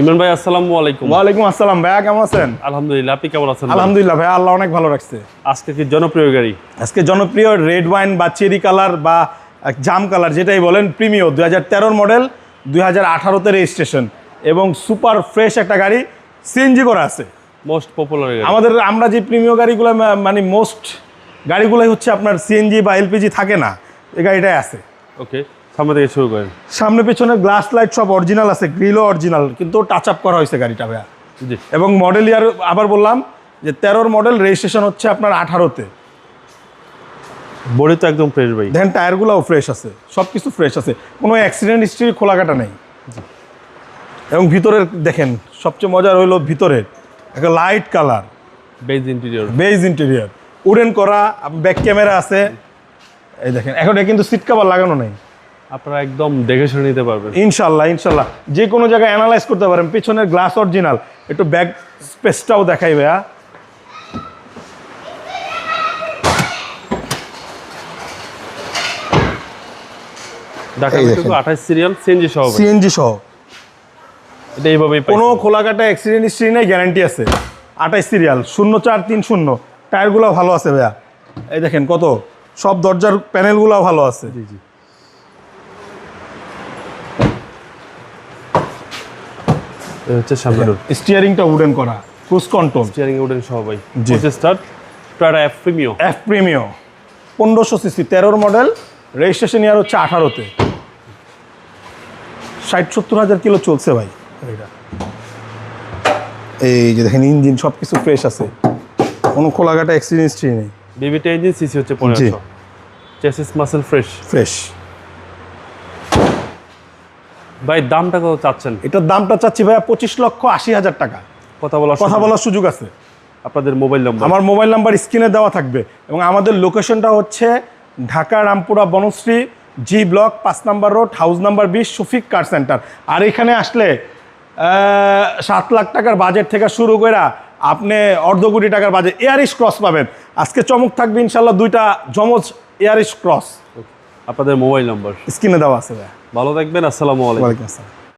ইমরান ভাই আসসালামু আলাইকুম। ওয়ালাইকুম আসসালাম ভাইয়া কেমন আছেন? আলহামদুলিল্লাহ আপনি কেমন আছেন? আলহামদুলিল্লাহ ভাইয়া আল্লাহ অনেক ভালো রাখছে। আজকে কি জনপ্রিয় গাড়ি? আজকে জনপ্রিয় রেড ওয়াইন বা চেরি কালার বা জাম কালার যেটাই বলেন প্রিমিও দুই হাজার তেরোর মডেল দুই হাজার আঠারোতে রেজিস্ট্রেশন এবং সুপার ফ্রেশ একটা গাড়ি সিএনজি করা আছে। মোস্ট পপুলার আমাদের আমরা যে প্রিমিয় গাড়িগুলো মানে মোস্ট গাড়িগুলোই হচ্ছে আপনার সিএনজি বা এলপিজি থাকে না এই গাড়িটাই আছে। ওকে সামনে থেকে শুরু করেন। সামনে পেছনে গ্লাস লাইট সব অরিজিনাল আছে গ্রিলও অরিজিনাল কিন্তু টাচ আপ করা হয়েছে গাড়িটা ভাইয়া। জি। এবং মডেল ইয়ার আবার বললাম যে তেরোর মডেল রেজিস্ট্রেশন হচ্ছে আপনার আঠারোতে। বডি তো একদম ফ্রেশ ভাই। দেখেন টায়ারগুলোও ফ্রেশ আছে সব কিছু ফ্রেশ আছে কোনো অ্যাক্সিডেন্ট হিস্ট্রি খোলাকাটা নেই। এবং ভিতরের দেখেন সবচেয়ে মজার হইল ভিতরের একটা light colour beige interior beige interior wooden করা ব্যাক ক্যামেরা আছে। এই দেখেন এখন কিন্তু সিট কাভার লাগানো নেই। আপনারা একদম দেখে শুনে নিতে পারবেন। ইনশাল্লাহ ইনশাল্লাহ যে কোনো জায়গায় অ্যানালাইজ করতে পারেন পেছনের গ্লাস অরিজিনাল একটু ব্যাক স্পেসটাও দেখাই ভাইয়া। আঠাশ সিরিয়াল সিএনজি সহ। সিএনজি সহ। এটা এইভাবেই কোনো পাইছেন। খোলাকাটা অ্যাক্সিডেন্ট হিস্ট্রি নেই গ্যারান্টি আছে। আঠাইশ সিরিয়াল শূন্য চার তিন শূন্য। টায়ারগুলো ভালো আছে ভাইয়া। এই দেখেন কত? সব দরজার প্যানেল প্যানেলগুলো ভালো আছে। জি জি। হচ্ছে সামনে স্টিয়ারিংটা উডেন করা ক্রুজ কন্ট্রোল স্টিয়ারিং উডেন সহ ভাই। জি। পঁচিশ star Toyota F premio F premio পনেরোশো সিসি তেরোর মডেল রেজিস্ট্রেশন ইয়ার হচ্ছে আঠারোতে। ষাট সত্তর হাজার কিলো চলছে ভাই। এটা। এই যে দেখেন ইঞ্জিন সব কিছু ফ্রেশ আছে। কোনো খোলাঘাটা অ্যাক্সিডেন্ট নেই। বিবিটা ইঞ্জিন সিসি হচ্ছে পনেরোশো। চেসিস মাসেল ফ্রেশ ফ্রেশ ভাই দামটা কত চাচ্ছেন? এটার দামটা চাচ্ছি ভাইয়া পঁচিশ লক্ষ আশি হাজার টাকা। কথা বলার কথা বলার সুযোগ আছে। আপনাদের মোবাইল নম্বর? আমার মোবাইল নাম্বার স্ক্রিনে দেওয়া থাকবে এবং আমাদের লোকেশনটা হচ্ছে ঢাকা রামপুরা বনশ্রী জি ব্লক পাঁচ নাম্বার রোড হাউস নাম্বার বিশ শফিক কার সেন্টার। আর এখানে আসলে সাত লাখ টাকার বাজেট থেকে শুরু করে আপনি অর্ধ কোটি টাকার বাজেট এয়ারিশ ক্রস পাবেন। আজকে চমক থাকবে ইনশাল্লাহ দুইটা জমজ এয়ারিশ ক্রস। আপনাদের মোবাইল নম্বর স্ক্রিনে দেওয়া আছে ভাইয়া ভালো থাকবেন আসসালামু আলাইকুম। ওয়ালাইকুম আসসালাম।